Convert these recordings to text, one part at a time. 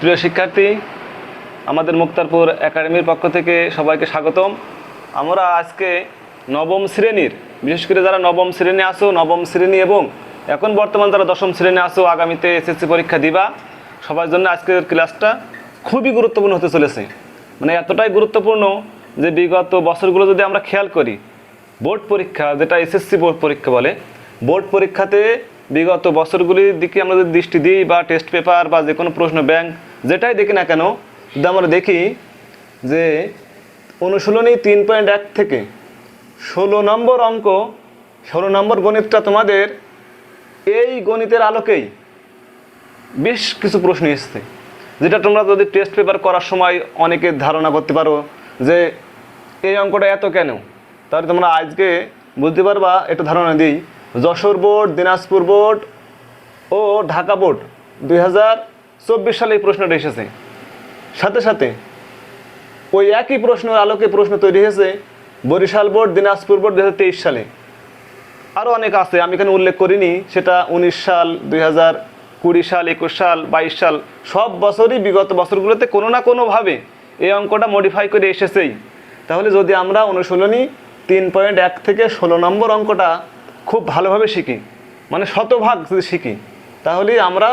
প্রিয় শিক্ষার্থী, আমাদের মুক্তারপুর একাডেমির পক্ষ থেকে সবাইকে স্বাগতম। আমরা আজকে নবম শ্রেণির, বিশেষ করে যারা নবম শ্রেণি আসো নবম শ্রেণি এবং এখন বর্তমান যারা দশম শ্রেণি আসো আগামীতে এসএসসি পরীক্ষা দিবা। সবার জন্য আজকের ক্লাসটা খুবই গুরুত্বপূর্ণ হতে চলেছে। মানে এতটাই গুরুত্বপূর্ণ যে বিগত বছরগুলো যদি আমরা খেয়াল করি, বোর্ড পরীক্ষা, যেটা এসএসসি বোর্ড পরীক্ষা বলে, বোর্ড পরীক্ষাতে বিগত বছরগুলির দিকে আমরা যদি দৃষ্টি দিই বা টেস্ট পেপার বা যে কোনো প্রশ্ন ব্যাংক যেটাই দেখি না কেন, যদি আমরা দেখি যে অনুশীলনী তিন পয়েন্ট এক থেকে ষোলো নম্বর অঙ্ক, ষোলো নম্বর গণিতটা তোমাদের এই গণিতের আলোকেই বেশ কিছু প্রশ্ন এসছে, যেটা তোমরা যদি টেস্ট পেপার করার সময় অনেকে ধারণা করতে পারো যে এই অঙ্কটা এত কেন? তাহলে তোমরা আজকে বুঝতে পারবা, একটু ধারণা দিই, যশোর বোর্ড, দিনাজপুর বোর্ড ও ঢাকা বোর্ড দুই হাজার চব্বিশ সালে এই প্রশ্নটা এসেছে। সাথে সাথে ওই একই প্রশ্নের আলোকে প্রশ্ন তৈরি হয়েছে বরিশাল বোর্ড, দিনাজপুর বোর্ড দু হাজার তেইশ সালে। আরও অনেক আছে, আমি এখানে উল্লেখ করিনি, সেটা উনিশ সাল, দুই হাজার কুড়ি সাল, একুশ সাল, বাইশ সাল, সব বছরই বিগত বছরগুলোতে কোনো না কোনোভাবে এই অঙ্কটা মডিফাই করে এসেছেই। তাহলে যদি আমরা অনুশীলনী তিন পয়েন্ট এক থেকে ষোলো নম্বর অঙ্কটা খুব ভালোভাবে শিখি মানে শতভাগ যদি শিখি, তাহলেই আমরা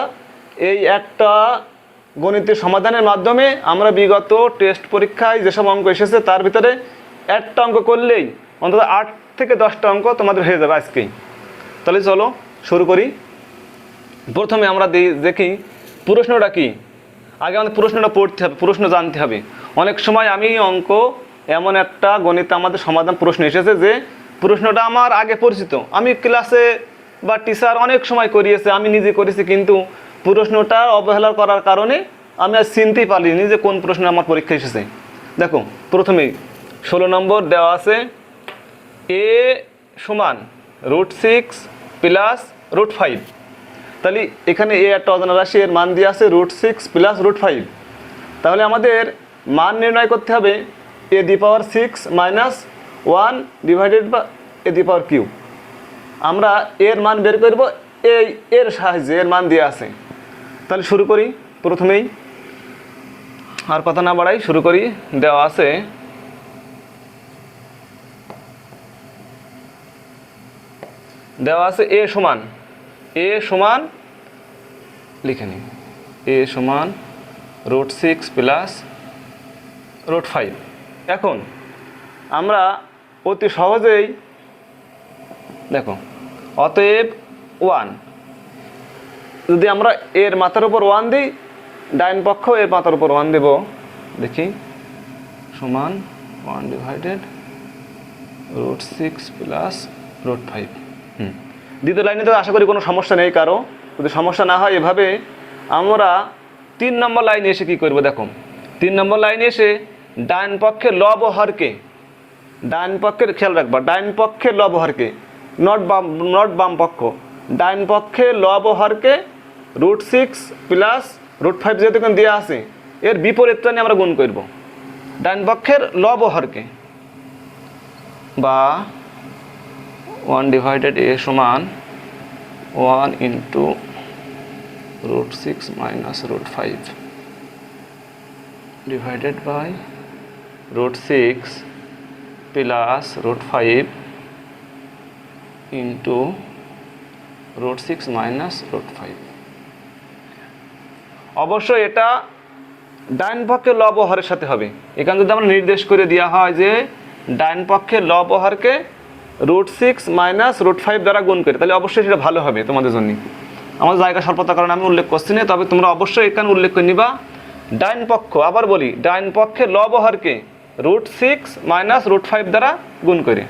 একটা গণিতের সমাধানের মাধ্যমে আমরা বিগত টেস্ট পরীক্ষায় যেসব অঙ্ক এসেছে, তার ভিতরে একটা অঙ্ক করলেই অন্তত আট থেকে দশটা অঙ্ক তোমাদের হয়ে যাবে আজকেই তাহলে চলো শুরু করি। প্রথমে আমরা দেখি প্রশ্নটা কি? আগে আমাদের প্রশ্নটা পড়তে হবে, প্রশ্ন জানতে হবে। অনেক সময় আমি অঙ্ক এমন একটা গণিত আমাদের সমাধান প্রশ্ন এসেছে যে প্রশ্নটা আমার আগে পরিচিত। আমি ক্লাসে বা টিচার অনেক সময় করিয়েছে, আমি নিজে করেছি, কিন্তু প্রশ্নটা অবহেলা করার কারণে আমি আর চিনতেই পারিনি যে কোন প্রশ্ন আমার পরীক্ষা এসেছে। দেখো প্রথমেই ষোলো নম্বর দেওয়া আছে, এ সমান root six plus root five. তাহলে এখানে এ একটা অজানা রাশি, এর মান দিয়ে আছে root six plus root five. তাহলে আমাদের মান নির্ণয় করতে হবে, a the power six minus one divided বা এ দি পাওয়ার কিউ আমরা এর মান বের করব এই এর সাহায্যে, এর মান দিয়ে আছে। তাহলে শুরু করি প্রথমেই। আর কথা না বাড়াই, শুরু করি। দেওয়া আছে। দেওয়া আছে এ সমান। এ সমান লিখে নিই। এ সমান root six plus root five. এখন আমরা অতি সহজেই, দেখো, অতএব ওয়ান। যদি আমরা এর মাথার উপর ওয়ান দিই, ডাইন পক্ষ এর মাথার উপর ওয়ান দেব। দেখি। সমান one divided root six plus root five. হুম। দ্বিতীয় লাইনে তো আশা করি কোনো সমস্যা নেই কারও। যদি সমস্যা না হয় এভাবে আমরা তিন নম্বর লাইনে এসে কী করব দেখো। তিন নম্বর লাইনে এসে ডাইন পক্ষে লব ও হরকে, ডাইন পক্ষের খেয়াল রাখবা, ডাইন পক্ষে লব হরকে, নট বাম নট বাম পক্ষ। ডাইন পক্ষে লব ও root six plus root five যেহেতু দেওয়া আছে, এর বিপরীতটা নিয়ে আমরা গুণ করব। ডাইন পক্ষের লব ও বা ওয়ান ডিভাইডেড এ সমান one into root six minus root five divided by root six plus root five into root six minus root five. অবশ্যই এটা ডাইন পক্ষে লব হরের সাথে হবে। এখানে যদি আমরা নির্দেশ করে দেওয়া হয় যে ডাইন পক্ষে লব হরকে root six minus root five দ্বারা গুণ করে, তাহলে অবশ্যই সেটা ভালো হবে তোমাদের জন্য। আমার জায়গা স্বল্পতার কারণে আমি উল্লেখ করছি না, তবে তোমরা অবশ্যই এখানে উল্লেখ করে নিবা, ডাইন পক্ষ, আবার বলি, ডাইন পক্ষে লব হরকে root six minus root five দ্বারা গুণ করে।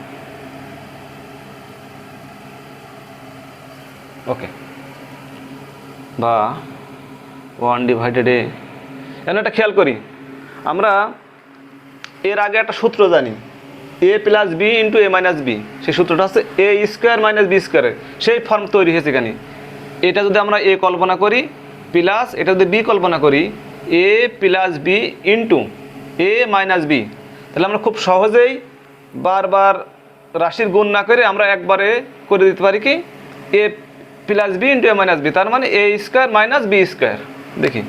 ওকে বা ওয়ান ডিভাইডেড এ এখন একটা খেয়াল করি। আমরা এর আগে একটা সূত্র জানি। A plus b into a minus b সেই সূত্রটা হচ্ছে এ স্কোয়ার মাইনাস বি স্কোয়ারের সেই ফর্ম তৈরি হয়েছে এখানে। এটা যদি আমরা এ কল্পনা করি প্লাস এটা যদি বি কল্পনা করি a plus b into a minus b তাহলে আমরা খুব সহজেই বারবার রাশির গুণ না করে আমরা একবারে করে দিতে পারি কি? A plus b into a minus b তার মানে a square minus b square দেখি।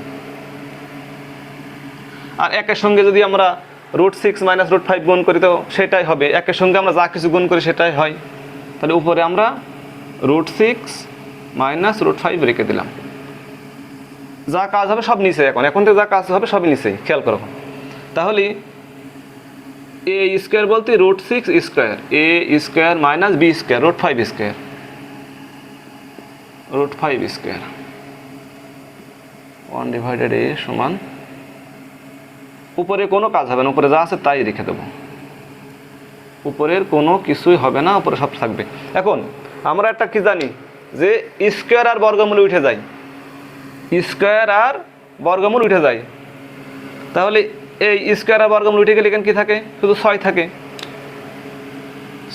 আর একের সঙ্গে যদি আমরা root six minus root five গুণ করি তো সেটাই হবে। একের সঙ্গে আমরা যা কিছু গুণ করি সেটাই হয়। তাহলে উপরে আমরা root six minus root five রেখে দিলাম। যা কাজ হবে সব নিচে এখন। এখন থেকে যা কাজ হবে সবই নিচেই। খেয়াল করো। তাহলে এ স্কোয়ার বলতে root six square a square minus b square root five square root five square one divided a সমান উপরে কোনো কাজ হবে না, উপরে যা আছে তাই রেখে দেবো। উপরের কোনো কিছুই হবে না, উপরে সব থাকবে। এখন আমরা একটা কি জানি যে স্কোয়ার আর বর্গমূলে উঠে যায়। স্কোয়ার আর বর্গমূল উঠে যায়। তাহলে এই স্কোয়ার আর বর্গমূল উঠে গেলে এখানে কি থাকে? শুধু ছয় থাকে।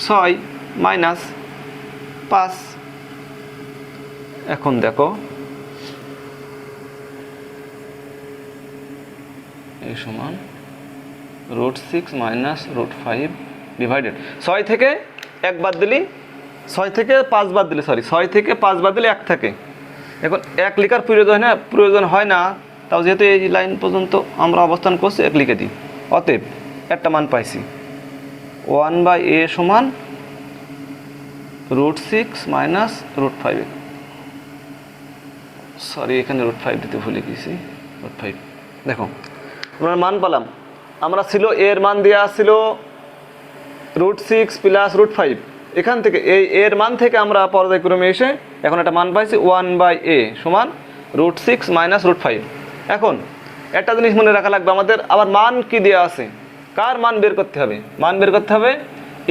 ছয় মাইনাস পাঁচ এখন দেখো। এই সমান root six minus root five divided ছয় থেকে এক বাদ দিলি, ছয় থেকে পাঁচ বাদ দিলে সরি ছয় থেকে পাঁচ বাদ দিলে, এক থাকে। এখন এক লিখার প্রয়োজন না, প্রয়োজন হয় না। তাও যেহেতু এই লাইন পর্যন্ত আমরা অবস্থান করছি, এক লিখে দিই। অতএব একটা মান পাইছি। ওয়ান বাই এ সমান root six minus root five sorry এখানে রুট ফাইভ দিতে ভুলে গেছি। রুট ফাইভ দেখো, আমরা মান পেলাম। আমরা ছিল এর মান দেওয়া ছিল root six plus root five এখান থেকে এই এর মান থেকে আমরা পর্যায়ক্রমে এসে এখন একটা মান পাইছি ওয়ান বাই এ সমান root six minus root five এখন, একটা জিনিস মনে রাখা লাগবে আমাদের, আবার মান কি দেওয়া আছে? কার মান বের করতে হবে? মান বের করতে হবে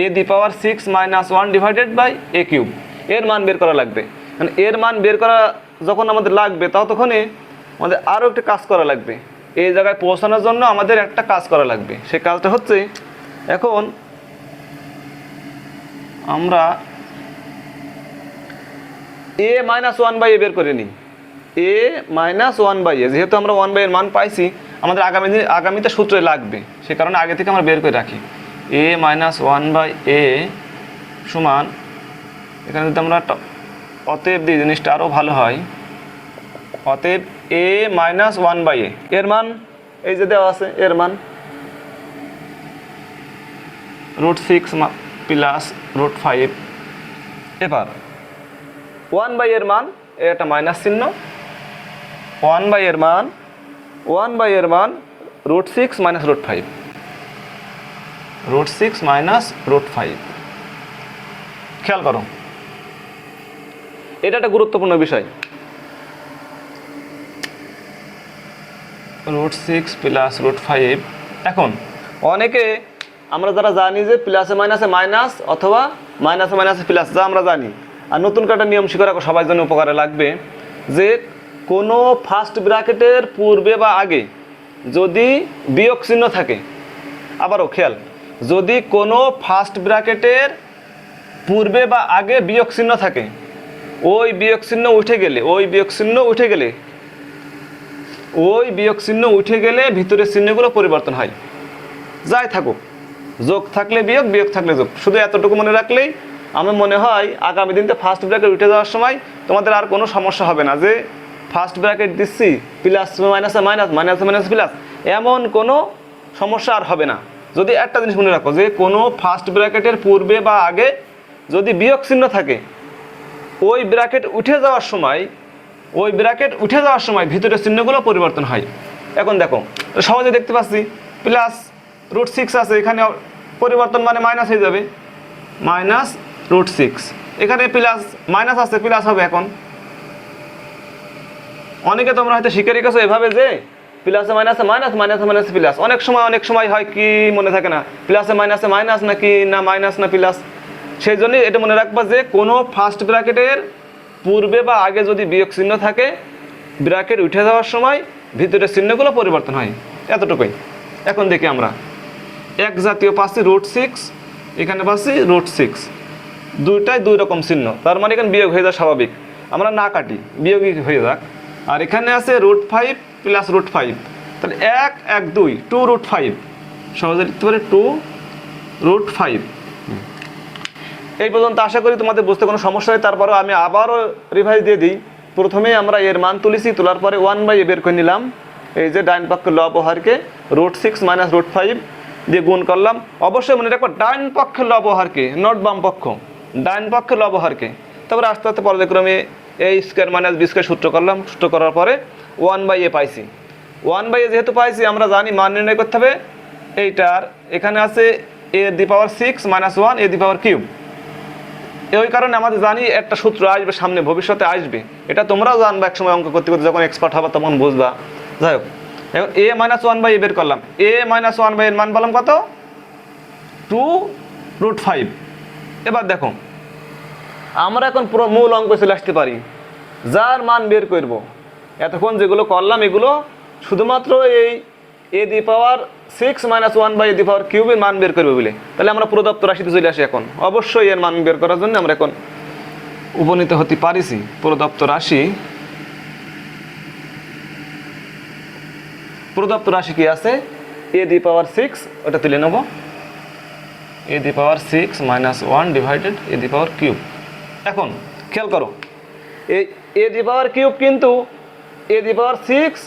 a the power six minus one divided by a cube এর মান বের করা লাগবে। মানে এর মান বের করা যখন আমাদের লাগবে, ততক্ষণে আমাদের আরও একটা কাজ করা লাগবে। এই জায়গায় পৌঁছানোর জন্য আমাদের একটা কাজ করা লাগবে। সেই কাজটা হচ্ছে, এখন আমরা a minus one by a বের করে নিই। A minus one by a, যেহেতু আমরা ওয়ান বাই এর মান পাইছি, আমাদের আগামী দিন, আগামীতে সূত্রে লাগবে। সে কারণে আগে থেকে আমরা বের করে রাখি। A minus one by a সমান, এখানে যদি আমরা অতএব দিই জিনিসটা আরও ভালো হয়। অতএব a minus one by a এর মান, এই যে দেওয়া আছে, এর মান। Root six plus root five এবার ওয়ান বাই এর মান একটা মাইনাস চিহ্ন। ওয়ান বাই এর মান ওয়ান বাই এর মান root six minus root five root six minus root five খেয়াল করো। এটা একটা গুরুত্বপূর্ণ বিষয়। Root six plus root five এখন, অনেকে আমরা যারা জানি যে প্লাসে মাইনাসে মাইনাস অথবা মাইনাসে মাইনাসে প্লাস যা আমরা জানি। আর নতুন কাটা নিয়ম শিখে রাখো সবার জন্য উপকারে লাগবে। যে কোনো ফার্স্ট ব্র্যাকেটের পূর্বে বা আগে যদি বিয়োগ চিহ্ন থাকে, আবারও খেয়াল, যদি কোনো ফার্স্ট ব্র্যাকেটের পূর্বে বা আগে বিয়োগ চিহ্ন থাকে ওই বিয়োগ চিহ্ন উঠে গেলে, ওই বিয়োগ চিহ্ন উঠে গেলে, ওই বিয়োগ চিহ্ন উঠে গেলে ভিতরের চিহ্নগুলো পরিবর্তন হয়। যাই থাকুক, যোগ থাকলে বিয়োগ বিয়োগ থাকলে যোগ। শুধু এতটুকু মনে রাখলেই আমার মনে হয় আগামী দিনতে ফার্স্ট ব্র্যাকেট উঠে যাওয়ার সময় তোমাদের আর কোনো সমস্যা হবে না যে ফার্স্ট ব্র্যাকেট দিচ্ছি প্লাস মাইনাসে মাইনাস মাইনাসে মাইনাস প্লাস এমন কোনো সমস্যা আর হবে না। যদি একটা জিনিস মনে রাখো যে কোনো ফার্স্ট ব্র্যাকেটের পূর্বে বা আগে যদি বিয়োগ চিহ্ন থাকে ওই ব্র্যাকেট উঠে যাওয়ার সময়, ওই ব্র্যাকেট উঠে যাওয়ার সময় ভিতরের চিহ্নগুলো পরিবর্তন হয়। এখন দেখো, সহজে দেখতে পাচ্ছি প্লাস রুট সিক্স আছে, এখানে পরিবর্তন মানে মাইনাস হয়ে যাবে। মাইনাস রুট সিক্স এখানে প্লাস মাইনাস আছে প্লাস হবে এখন। অনেকে তোমরা হয়তো শিখে রেখেছো এভাবে যে প্লাসে মাইনাসে মাইনাস মাইনাসে মাইনাসে প্লাস অনেক সময় অনেক সময় হয় কি মনে থাকে না প্লাসে মাইনাসে মাইনাস নাকি না মাইনাস না প্লাস সেই জন্যই এটা মনে রাখবা যে কোনো ফার্স্ট ব্র্যাকেটের পূর্বে বা আগে যদি বিয়োগ চিহ্ন থাকে ব্র্যাকেট উঠে যাওয়ার সময় ভিতরের চিহ্নগুলো পরিবর্তন হয়। এতটুকুই। এখন দেখি আমরা। এক জাতীয় পাচ্ছি রুট সিক্স এখানে পাচ্ছি রুট সিক্স দুইটাই দুই রকম চিহ্ন। তার মানে এখানে বিয়োগ হয়ে যায় স্বাভাবিক। আমরা না কাটি, বিয়োগই হয়ে যাক। আর এখানে আছে root five plus root five তাহলে এক এক, দুই টু রুট ফাইভ সহজে লিখতে পারে টু রুট ফাইভ এই পর্যন্ত আশা করি তোমাদের বুঝতে কোনো সমস্যা হয়। তারপরেও আমি আবারও রিভাইজ দিয়ে দিই। প্রথমে আমরা এর মান তুলেছি, তোলার পরে ওয়ান বাই এ বের করে নিলাম। এই যে ডাইন পক্ষের লব হারকে root six minus root five দিয়ে গুণ করলাম। অবশ্যই মনে রাখব, ডাইন পক্ষের লব হারকে নট বাম পক্ষ, ডাইন পক্ষের লব হারকে তারপরে আস্তে আস্তে পর্যায়ক্রমে a square minus b square সূত্র করলাম। সূত্র করার পরে ওয়ান বাই এ পাইছি। ওয়ান বাই এ যেহেতু পাইছি, আমরা জানি মান নির্ণয় করতে হবে। এইটার এখানে আছে a the power six minus one a the power cube ওই কারণে আমাদের জানি একটা সূত্র আসবে, সামনে ভবিষ্যতে আসবে। এটা তোমরাও জানবা এক সময় অঙ্ক করতে করতে, যখন এক্সপার্ট হবে তখন বুঝবা। যাই হোক, এখন a minus one by a বের করলাম। এ মাইনাস ওয়ান বাই এর মান বললাম কত? টু রুট ফাইভ এবার দেখো, আমরা এখন পুরো মূল অঙ্ক চলে আসতে পারি। যার মান বের করব। এতক্ষণ যেগুলো করলাম, এগুলো শুধুমাত্র এই a the power six minus one by a the power কিউবের মান বের করবে বলে। তাহলে আমরা প্রদত্ত রাশিতে চলে আসি এখন। অবশ্যই এর মান বের করার জন্য আমরা এখন উপনীত হতে পারিছি। প্রদত্ত রাশি প্রদত্ত রাশি কি আছে? এ দি পাওয়ার সিক্স ওটা তুলে নেব। A the power six minus one divided a the power cube এখন, খেয়াল করো। এই এ দি পাওয়ার কিউব কিন্তু a the power six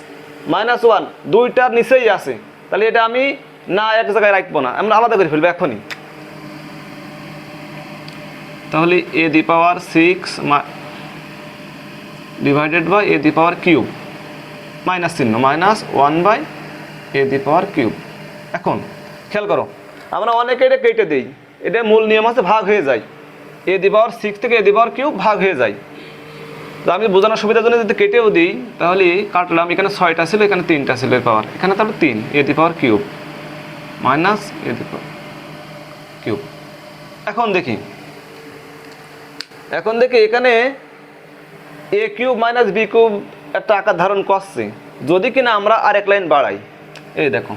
minus one, দুইটার নিচেই আছে। তাহলে এটা আমি না এক জায়গায় রাখব না, আমরা আলাদা করে ফেলব এখনই। তাহলে a the power six divided by a the power cube. Minus চিহ্ন, minus one by a the power cube. এখন, খেয়াল করো, আমরা অনেকে এটা কেটে দিই, এটা মূল নিয়ম আছে, ভাগ হয়ে যায়। এ দি পাওয়ার সিক্স থেকে এ দি পাওয়ার কিউব ভাগ হয়ে যায়। তো আমি বোঝানোর সুবিধার জন্য যদি কেটেও দিই, তাহলে কাটলাম, এখানে ছয়টা ছিল, এখানে তিনটা ছিল এর পাওয়ার এখানে তাহলে তিন, a the power cube minus a the power cube এখন দেখি। এখন দেখি এখানে a cube minus b cube একটা আকার ধারণ করছে। যদি কিনা আমরা আর এক লাইন বাড়াই, এই দেখো,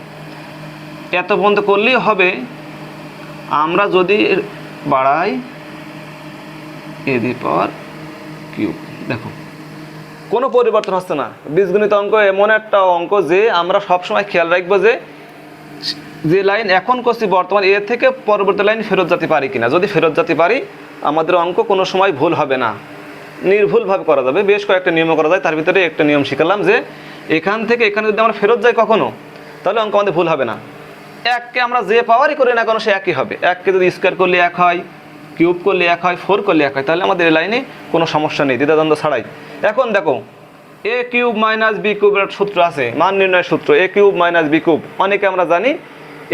এত পর্যন্ত করলেই হবে। আমরা যদি বাড়াই এ দি পাওয়ার কিউব দেখো। কোনো পরিবর্তন হচ্ছে না। বীজগণিত অঙ্ক এমন একটা অঙ্ক যে আমরা সবসময় খেয়াল রাখব যে যে লাইন এখন করছি বর্তমান, এর থেকে পরবর্তী লাইন ফেরত যেতে পারি কিনা। যদি ফেরত যেতে পারি, আমাদের অঙ্ক কোনো সময় ভুল হবে না। নির্ভুলভাবে করা যাবে। বেশ কয়েকটা নিয়ম করা যায়। তার ভিতরে একটা নিয়ম শিখালাম যে এখান থেকে এখানে যদি আমরা ফেরত যাই কখনো, তাহলে অঙ্ক আমাদের ভুল হবে না। এককে আমরা যে পাওয়ারই করি না কেন, সে একই হবে। এককে যদি স্কোয়ার করলে এক হয় কিউব করলে এক হয়, ফোর করলে এক হয়, তাহলে আমাদের এই লাইনে কোনো সমস্যা নেই, দ্বিধাদ্বন্দ্ব ছাড়াই। এখন দেখো, এ কিউব মাইনাস বি কিউবের সূত্র আছে, মান নির্ণয়ের সূত্র, a cube minus b cube. অনেকে আমরা জানি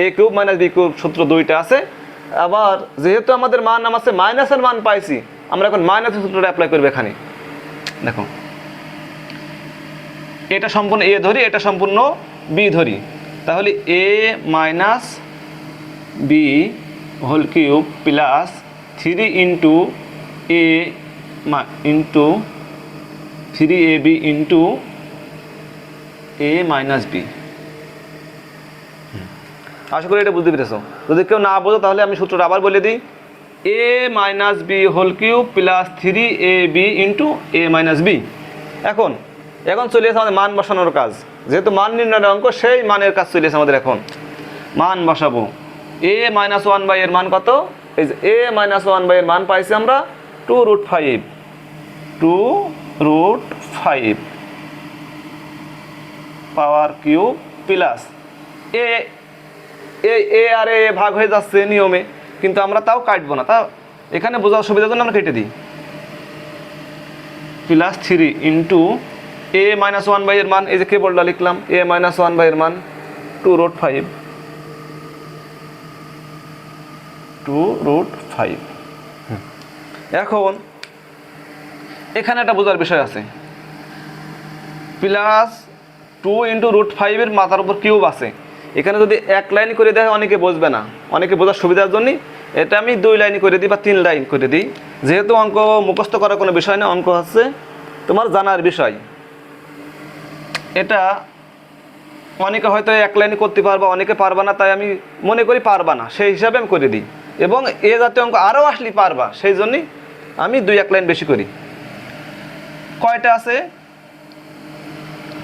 a cube minus b cube সূত্র দুইটা আছে, আবার যেহেতু আমাদের মান নাম আছে মাইনাসের মান পাইছি, আমরা এখন মাইনাসের সূত্রটা অ্যাপ্লাই করব এখানে। দেখো, এটা সম্পূর্ণ এ ধরি, এটা সম্পূর্ণ বি ধরি। তাহলে a minus b whole cube plus three into a into three a b into a minus b আশা করি এটা বুঝতে পেরেছ। যদি কেউ না বোঝো, তাহলে আমি সূত্রটা আবার বলে দিই। A minus b whole cube plus three a b into a minus b এখন এখন চলে এসে আমাদের মান বসানোর কাজ। যেহেতু মান নির্ণয়ের অঙ্ক, সেই মানের কাজ চলে এসে আমাদের এখন। মান বসাবো। এ মাইনাস ওয়ান বাই এর মান কত? এই যে এ মাইনাস ওয়ান বাই এর মান পাইছি আমরা two root five two root five power cube plus a a R a ভাগ হয়ে যাচ্ছে নিয়মে, কিন্তু আমরা তাও কাটবো না। তা এখানে বোঝার সুবিধার জন্য আমরা কেটে দিই। Plus three into a minus one by এর মান, এই যে কেবলটা লিখলাম এ মাইনাস ওয়ান বাই এর মান two root five two root five এখন এখানে একটা বোঝার বিষয় আছে। প্লাস টু ইন্টু রুট ফাইভের মাথার উপর কিউব আছে। এখানে যদি এক লাইন করে দেয়, অনেকে বুঝবে না। অনেকে বোঝার সুবিধার জন্য এটা আমি দুই লাইন করে দিই বা তিন লাইন করে দিই। যেহেতু অঙ্ক মুখস্থ করার কোনো বিষয় না, অঙ্ক হচ্ছে তোমার জানার বিষয়। এটা অনেকে হয়তো এক লাইনে করতে পারবা, অনেকে পারবা না, তাই আমি মনে করি পারবা না। সেই হিসাবে আমি করে দিই। এবং এ জাতীয় অঙ্ক আরও আসলে পারবা সেই জন্যই আমি দুই এক লাইন বেশি করি। কয়টা আছে?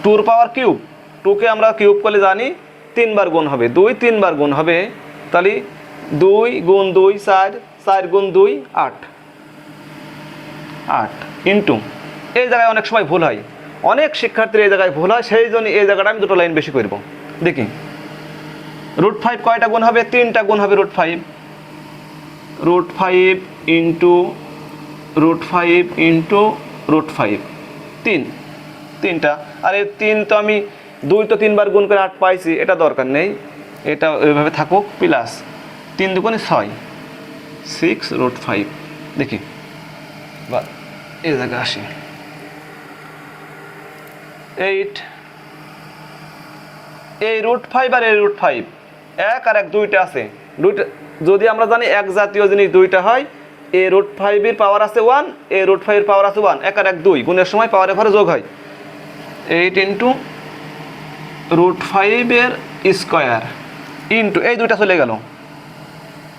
টুর পাওয়ার কিউব। টুকে আমরা কিউব করলে জানি তিনবার গুণ হবে। দুই তিনবার গুণ হবে, তাহলে দুই গুণ দুই চার চার গুণ দুই আট। আট ইন্টু। এই জায়গায় অনেক সময় ভুল হয়। অনেক শিক্ষার্থীর এই জায়গায় ভুল হয়, সেই জন্য এই জায়গাটা আমি দুটো লাইন বেশি করব। দেখি। রুট ফাইভ কয়টা গুণ হবে? তিনটা গুণ হবে root five. Root five into root five into root five. তিন। তিনটা। আর এই তিন তো আমি দুই তো তিনবার গুণ করে আট পাইছি, এটা দরকার নেই। এটা ওইভাবে থাকুক, প্লাস তিন দুগুণে ছয়। Six root five. দেখি। বা এই জায়গায় আসি। এইট। এই রুট ফাইভ আর এই রুট ফাইভ, এক আর এক দুইটা আছে। দুইটা যদি আমরা জানি এক জাতীয় জিনিস দুইটা হয়, এ রুট ফাইভের পাওয়ার আছে ওয়ান এ রুট ফাইভের পাওয়ার আছে ওয়ান এক আর এক দুই, গুণের সময় পাওয়ারে ঘরে যোগ হয়। এইট ইন্টু রুট ফাইভের স্কোয়ার ইন্টু এই দুইটা চলে গেল।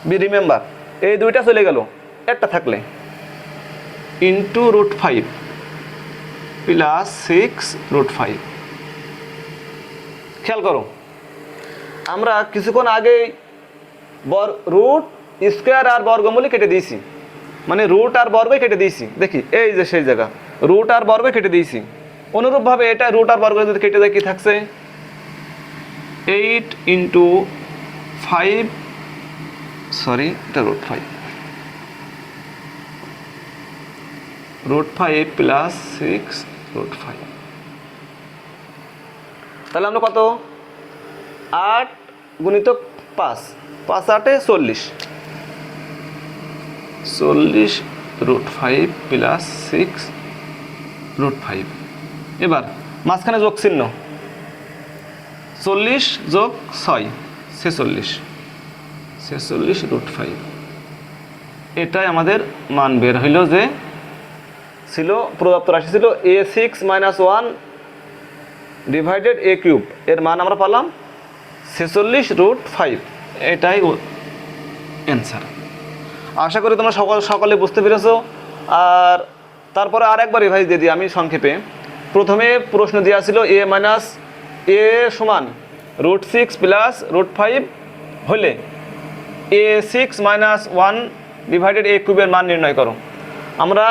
বি রিমেম্বার এই দুইটা চলে গেল, একটা থাকলে। Into root five plus six root five খেয়াল করো। আমরা কিছুক্ষণ আগেই বর রুট স্কোয়ার আর বর্গমূলে কেটে দিয়েছি। মানে রুট আর বর্গই কেটে দিয়েছি। দেখি, এই যে সেই জায়গা। রুট আর বর্গ কেটে দিয়েছি। অনুরূপভাবে এটা রুট আর বর্গ যদি কেটে দেয় কি থাকছে? এইট ইন্টু ফাইভ সরি এটা root five root five plus six root five তাহলে আমরা কত? আট গুণিত পাঁচ। পাঁচ আটে চল্লিশ। চল্লিশ root five plus six root five এবার মাঝখানে যোগ চিহ্ন। চল্লিশ যোগ ছয়, ছেচল্লিশ। ছেচল্লিশ রুট ফাইভ এটাই আমাদের মান বের হইল যে ছিল প্রদত্ত রাশি ছিল a six minus one divided a cube এর মান আমরা পালাম ছেচল্লিশ রুট ফাইভ এটাই অ্যান্সার আশা করি তোমরা সকল সকলে বুঝতে পেরেছ। আর তারপরে আর একবার রিভাইজ দিয়ে দিই আমি সংক্ষেপে। প্রথমে প্রশ্ন দেওয়া ছিল এ মাইনাস এ সমান root six plus root five হলে a six minus one divided a কিউবের মান নির্ণয় করো। আমরা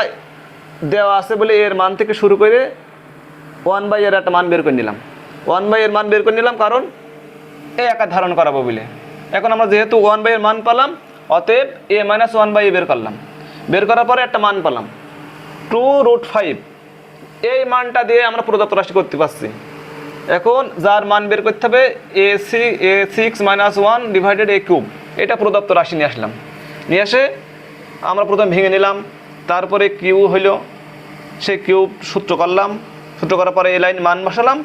দেওয়া আছে বলে এর মান থেকে শুরু করে ওয়ান বাই এর একটা মান বের করে নিলাম। ওয়ান বাই এর মান বের করে নিলাম কারণ এ একা ধারণ করাবো বলে। এখন আমরা যেহেতু ওয়ান বাই এর মান পেলাম, অতএব a minus one by a বের করলাম। বের করার পরে একটা মান পেলাম। টু রুট ফাইভ এই মানটা দিয়ে আমরা প্রদত্ত রাশি করতে পারছি। এখন যার মান বের করতে হবে a c a six minus one divided a cube এটা প্রদত্ত রাশি নিয়ে আসলাম। নিয়ে এসে আমরা প্রথম ভেঙে নিলাম। তারপরে কিউ হইল। সে কিউব সূত্র করলাম। সূত্র করার পরে এ লাইন মান বসালাম।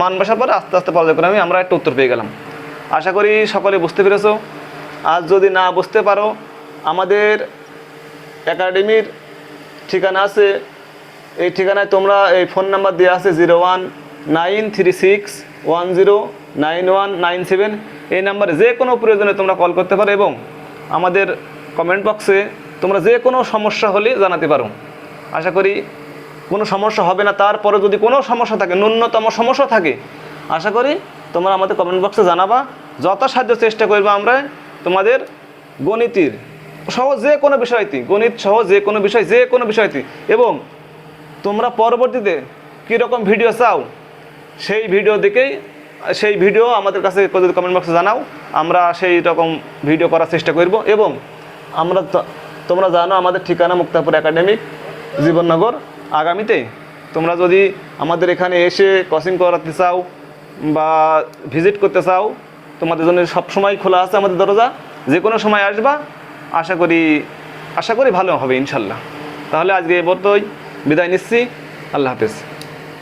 মান বসার পরে আস্তে আস্তে পর্যায়ক্রমে আমরা একটা উত্তর পেয়ে গেলাম। আশা করি সকলে বুঝতে পেরেছ। আজ যদি না বুঝতে পারো, আমাদের একাডেমির ঠিকানা আছে। এই ঠিকানায় তোমরা এই ফোন নাম্বার দেওয়া আছে zero one nine three six one zero nine one nine seven. এই নাম্বারে যে কোনো প্রয়োজনে তোমরা কল করতে পারো এবং আমাদের কমেন্ট বক্সে তোমরা যে কোনো সমস্যা হলে জানাতে পারো। আশা করি কোনো সমস্যা হবে না। তারপরে যদি কোনো সমস্যা থাকে, ন্যূনতম সমস্যা থাকে, আশা করি তোমরা আমাদের কমেন্ট বক্সে জানাবা। যথাসাধ্য চেষ্টা করব আমরা তোমাদের গণিতের সহ যে কোনো বিষয়টি, গণিত সহ যে কোনো বিষয়, যে কোনো বিষয়টি। এবং তোমরা পরবর্তীতে কীরকম ভিডিও চাও, সেই ভিডিও দেখেই, সেই ভিডিও আমাদের কাছে যদি কমেন্ট বক্সে জানাও, আমরা সেই রকম ভিডিও করার চেষ্টা করব। এবং আমরা তোমরা জানো আমাদের ঠিকানা মুক্তাপুর একাডেমিক, জীবননগর। আগামীতে তোমরা যদি আমাদের এখানে এসে কোচিং করাতে চাও বা ভিজিট করতে চাও, তোমাদের জন্য সব সময় খোলা আছে আমাদের দরজা, যে কোনো সময় আসবা, আশা করি আশা করি ভালো হবে ইনশাল্লাহ। তাহলে আজকে এ মতোই বিদায় নিচ্ছি, আল্লাহ হাফেজ।